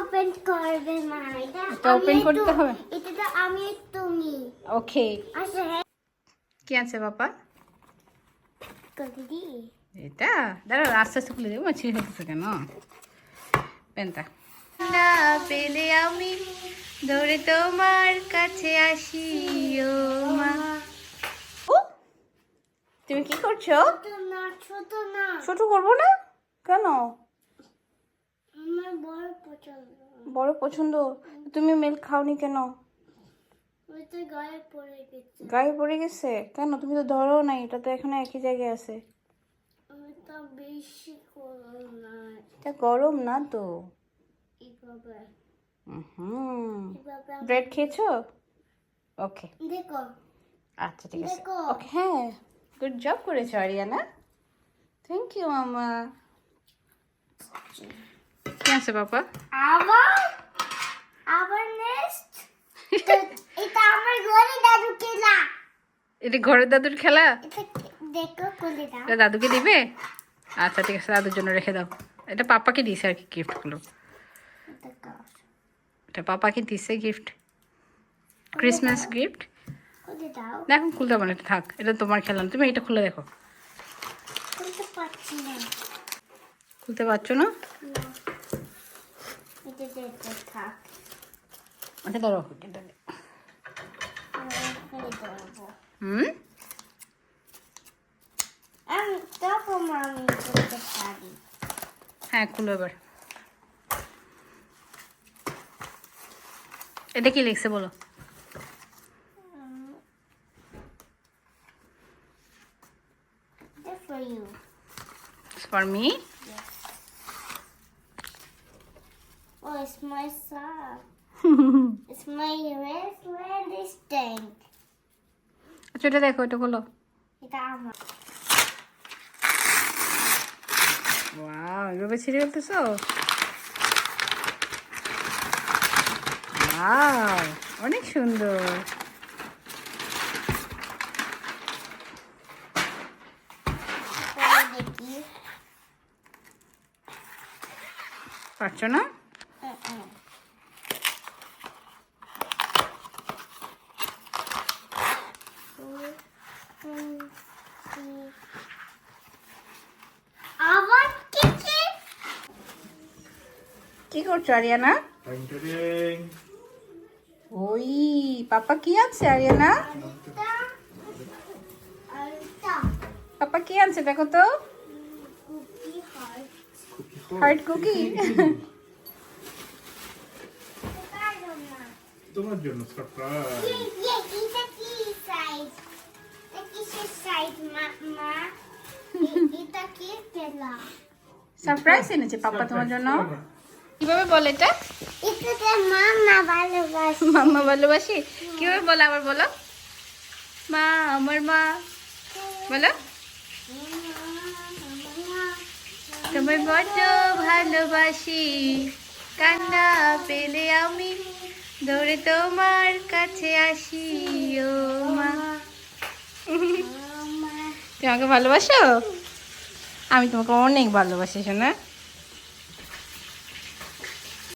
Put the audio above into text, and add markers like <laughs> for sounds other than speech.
Open করবে মা এটা open করতে হবে? এটা তো আমি তুমি ওকে আচ্ছা হ্যাঁ। কি আছে বাবা? এটা? দাঁড়াও আস্তে আস্তে খুলে দেবো ছিঁড়ে কেন? পেনটা। না পেলে আমি দৌড়ে তোমার কাছে আসি ও মা। ও, তুমি কি করছ? ছোট না। ছোট করব না? কেন? বড় পছন্দ? তুমি মিল্ক খাওনি কেন? গায়ে পড়ে গেছে। গায়ে পড়ে গেছে? কেন? তুমি তো ধরো নাই এটা তো এখানে একই জায়গায় আছে। এটা গরম না তো। ব্রেড খেয়েছো? ওকে। আচ্ছা ঠিক আছে। ওকে হ্যাঁ। গুড জব করেছ আরিয়ানা। থ্যাংক ইউ মামা। কি আছে বাবা? আবার? আবার নেক্সট এটা আমার ঘরে দাদু খেলা। এটা ঘরের দাদুর খেলা? দেখো দাও। এটা দাদুকে দিবে? আচ্ছা ঠিক আছে দাদুর জন্য রেখে দাও। এটা পাপাকে দিয়েছে আর কি গিফটগুলো এটা পাপাকে দিয়েছে গিফট ক্রিসমাস গিফট দেখো খুলতে না এটা থাক। এটা তোমার খেলা তুমি এটা খুলে দেখো। খুলতে পারছি না। খুলতে পারছ আচ্ছা ধরো। হুম? হ্যাঁ খুলো এবার। এটা কি লিখছে বলো? For you. For me Oh, it's my sock. <laughs> it's my wristband tank. আচ্ছা এটা দেখো এটা খোলো এটা আমার। ওয়াও এভাবে ছিঁড়ে ফেলতেছো? ওয়াও অনেক সুন্দর। পারছ না Mm-mm. আবার কি কি কি করছ আরিয়ানা? ওই পাপা কি আনছে আরিয়ানা? পাপা কি আনছে দেখো তো। কুকি হার্ট কুকি তোমার জন্য সারপ্রাইজ এনেছে পাপা তোমার জন্য। কীভাবে বলে এটা? মামা ভালোবাসে। মাম্মা ভালোবাসি? কীভাবে বলো আবার বলো? মা আমার মা। বলো। তোমায় বড্ড ভালোবাসি। কান্না পেলে আমি দৌড়ে তোমার কাছে আসি। ও মা। তুমি আমাকে ভালোবাসো? আমি তোমাকে অনেক ভালোবাসি শোনা।